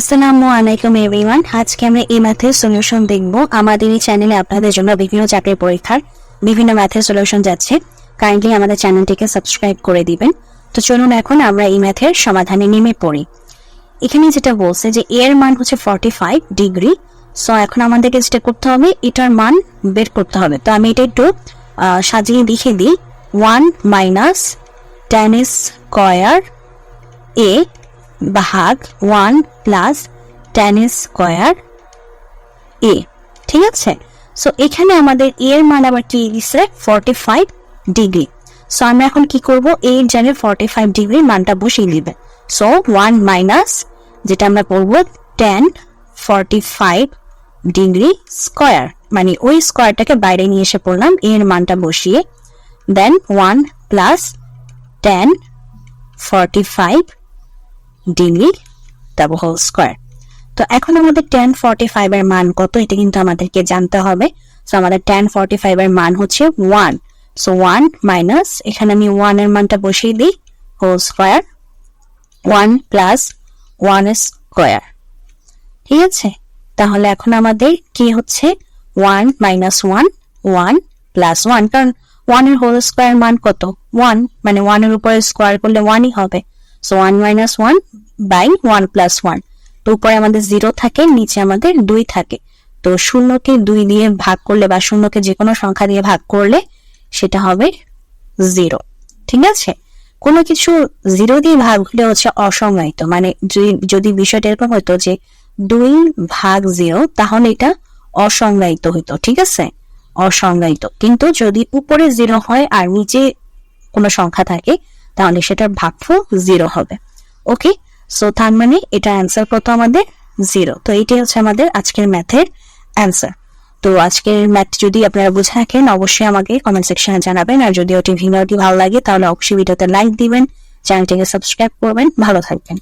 আসসালামু আলাইকুম এভরিওয়ান আজকে আমরা এই ম্যাথের সলিউশন দেখব। আমাদের এই চ্যানেলে আপনাদের জন্য বিভিন্ন চাকরির পরীক্ষার বিভিন্ন ম্যাথের সলিউশন যাচ্ছে। কাইন্ডলি আমাদের চ্যানেলটিকে সাবস্ক্রাইব করে দিবেন। তো চলুন এখন আমরা এই ম্যাথের সমাধানে নেমে পড়ি। এখানে যেটা বলছে যে এর মান হচ্ছে ফর্টি ফাইভ ডিগ্রি সো এখন আমাদেরকে যেটা করতে হবে, এটার মান বের করতে হবে। তো আমি এটা একটু সাজিয়ে লিখে দিই। ওয়ান মাইনাস টেন স্কোয়ার এ ভাগ ওয়ান প্লাস টেন স্কোয়ার এ। ঠিক আছে? সো এখানে আমাদের এ এর মান আবার কি দিচ্ছে ফর্টি ফাইভ ডিগ্রি সো আমরা এখন কি করব? এ এর ফর্টি ফাইভ ডিগ্রি মানটা বসিয়ে দিবে। সো ওয়ান মাইনাস যেটা আমরা করব ten forty five degree square মানে ওই স্কোয়ারটাকে বাইরে নিয়ে এসে পড়লাম এর মানটা বসিয়ে। Then one plus ten forty five degree double whole square তো এখন আমাদের টেন ফর্টি ফাইভ এর মান কত? এটা কিন্তু আমাদেরকে জানতে হবে। সো আমাদের টেন ফর্টি ফাইভ এর মান হচ্ছে ওয়ান সো ওয়ান মাইনাস এখানে আমি ওয়ানের মানটা বসিয়ে দিই whole square one plus one square ঠিক আছে? তাহলে এখন আমাদের কি হচ্ছে? One minus one one plus one কারণ ওয়ানের হোল স্কোয়ার মান কত? ওয়ান মানে ওয়ানের উপরে স্কোয়ার করলে ওয়ানই হবে। So one minus one by one plus one তো উপরে আমাদের জিরো থাকে, নিচে আমাদের দুই থাকে। তো শূন্যকে দুই দিয়ে ভাগ করলে বা শূন্যকে যে কোনো সংখ্যা দিয়ে ভাগ করলে সেটা হবে জিরো ঠিক আছে? কোনো কিছু জিরো দিয়ে ভাগ হলে হচ্ছে অসংজ্ঞায়িত মানে যদি- বিষয়টা এরকম হতো যে দুই ভাগ জিরো তাহলে এটা অসংজ্ঞায়িত হইতো। ঠিক আছে? অসংজ্ঞায়িত কিন্তু যদি উপরে জিরো হয় আর নিচে কোনো সংখ্যা থাকে তাহলে সেটার ভাগফল জিরো হবে। ওকে সো তার মানে এটা অ্যান্সার কত আমাদের? জিরো তো এইটাই হচ্ছে আমাদের আজকের ম্যাথের অ্যান্সার তো আজকের ম্যাথ যদি আপনারা বুঝে থাকেন, অবশ্যই আমাকে কমেন্ট সেকশনে জানাবেন। আর যদি ওটি ভিডিওটি ভালো লাগে, তাহলে অবশ্যই ভিডিওতে লাইক দিবেন চ্যানেলটিকে সাবস্ক্রাইব করবেন। ভালো থাকবেন।